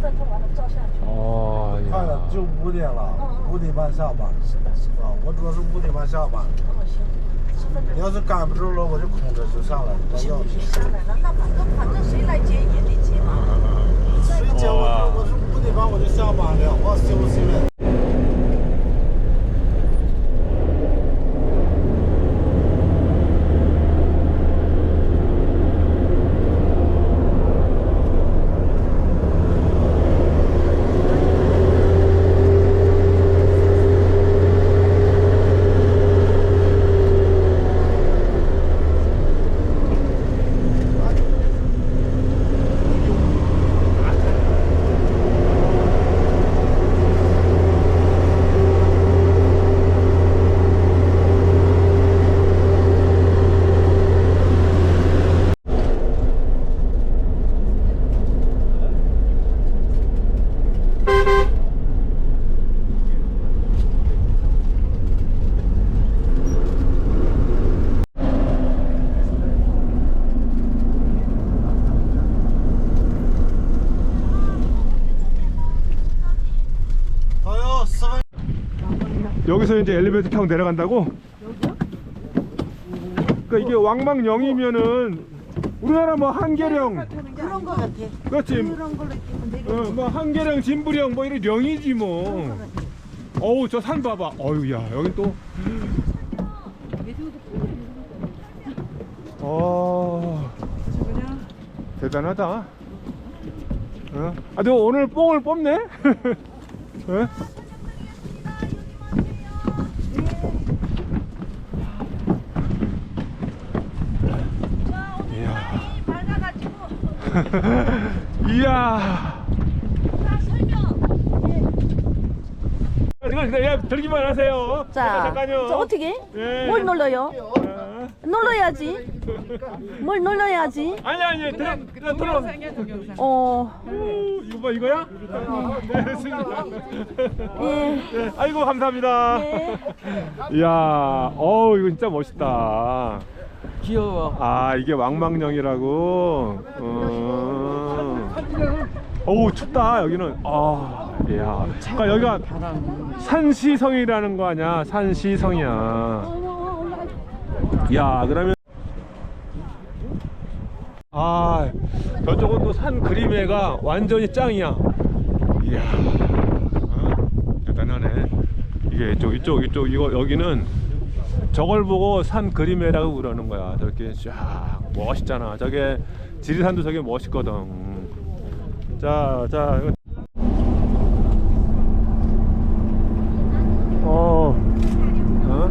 分钟完了照相去。哦,看了.就五点了嗯，五点半下班。是的，是的。啊，我主要是五点半下班。哦，行，十分钟。要是赶不住了，我就空着就上来了，那要别下来了，那反 여기서 이제 엘리베이터 타고 내려간다고? 그러니까 이게 왕망영이면은 우리나라 뭐 한계령 그런 거 같아. 그렇지 그런 걸로 이렇게 내려. 어, 뭐 한계령 진부령 뭐 이런 영이지 뭐 어우 저 산 봐봐 어우 야 여기 또 어, 대단하다 어? 아, 너 오늘 뽕을 뽑네? 어? 이야. 밝아가지고 이야. 나 설명. 이거 그냥 들기만 하세요. 자, 잠깐요. 저 어떻게? 예. 뭘 눌러요? 아. 눌러야지. 뭘 눌러야지? 아니 아니 들어 그냥 들어. 어, 오, 이거 봐 이거야? 네, 됐습니다. 예. 네, 아이고 감사합니다. 네. 이야, 어우 이거 진짜 멋있다. 귀여워. 아 이게 왕망령이라고. 어. 어우 춥다 여기는. 아, 이야. 그러니까 여기가 산시성이라는 거 아니야? 산시성이야. 야 그러면. 아 저쪽은 또 산 그림회가 완전히 짱이야. 이야 어? 대단하네. 이게 이쪽 이쪽 이쪽 이거 여기는 저걸 보고 산 그림회라고 그러는 거야. 저렇게 쫙 멋있잖아. 저게 지리산도 저게 멋있거든. 자, 자. 어. 어?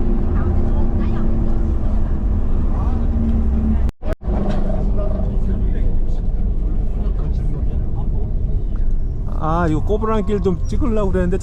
아, 이거 꼬부랑 길좀 찍으려고 그랬는데